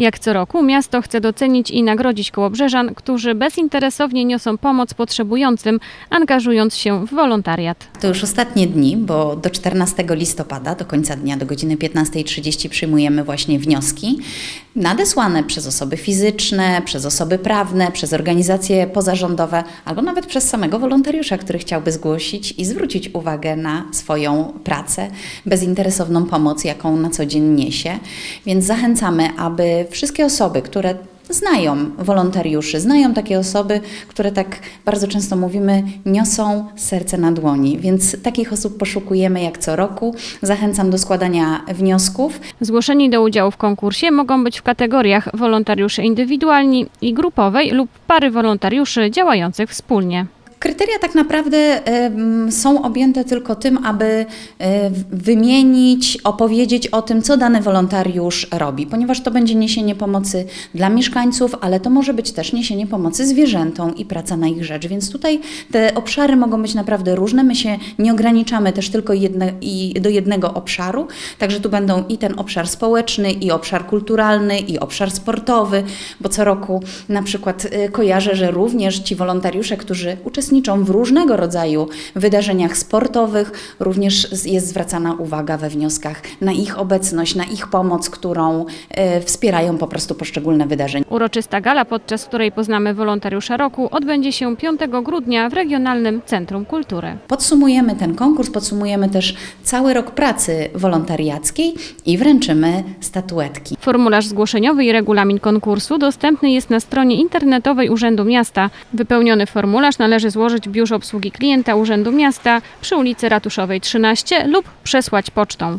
Jak co roku miasto chce docenić i nagrodzić kołobrzeżan, którzy bezinteresownie niosą pomoc potrzebującym, angażując się w wolontariat. To już ostatnie dni, bo do 14 listopada, do końca dnia, do godziny 15.30 przyjmujemy właśnie wnioski nadesłane przez osoby fizyczne, przez osoby prawne, przez organizacje pozarządowe albo nawet przez samego wolontariusza, który chciałby zgłosić i zwrócić uwagę na swoją pracę, bezinteresowną pomoc, jaką na co dzień niesie. Więc zachęcamy, aby wszystkie osoby, które znają wolontariuszy, znają takie osoby, które tak bardzo często mówimy, niosą serce na dłoni. Więc takich osób poszukujemy jak co roku. Zachęcam do składania wniosków. Zgłoszeni do udziału w konkursie mogą być w kategoriach wolontariusze indywidualni i grupowej lub pary wolontariuszy działających wspólnie. Kryteria tak naprawdę są objęte tylko tym, aby wymienić, opowiedzieć o tym, co dany wolontariusz robi, ponieważ to będzie niesienie pomocy dla mieszkańców, ale to może być też niesienie pomocy zwierzętom i praca na ich rzecz. Więc tutaj te obszary mogą być naprawdę różne. My się nie ograniczamy też tylko jedne, do jednego obszaru, także tu będą i ten obszar społeczny, i obszar kulturalny, i obszar sportowy, bo co roku na przykład e, kojarzę, że również ci wolontariusze, którzy uczestniczą w różnego rodzaju wydarzeniach sportowych, również jest zwracana uwaga we wnioskach na ich obecność, na ich pomoc, którą e, wspierają po prostu poszczególne wydarzenia. Uroczysta gala, podczas której poznamy wolontariusza roku, odbędzie się 5 grudnia w Regionalnym Centrum Kultury. Podsumujemy ten konkurs, podsumujemy też cały rok pracy wolontariackiej i wręczymy statuetki. Formularz zgłoszeniowy i regulamin konkursu dostępny jest na stronie internetowej Urzędu Miasta. Wypełniony formularz należy złożyć w biurze obsługi klienta Urzędu Miasta przy ulicy Ratuszowej 13 lub przesłać pocztą.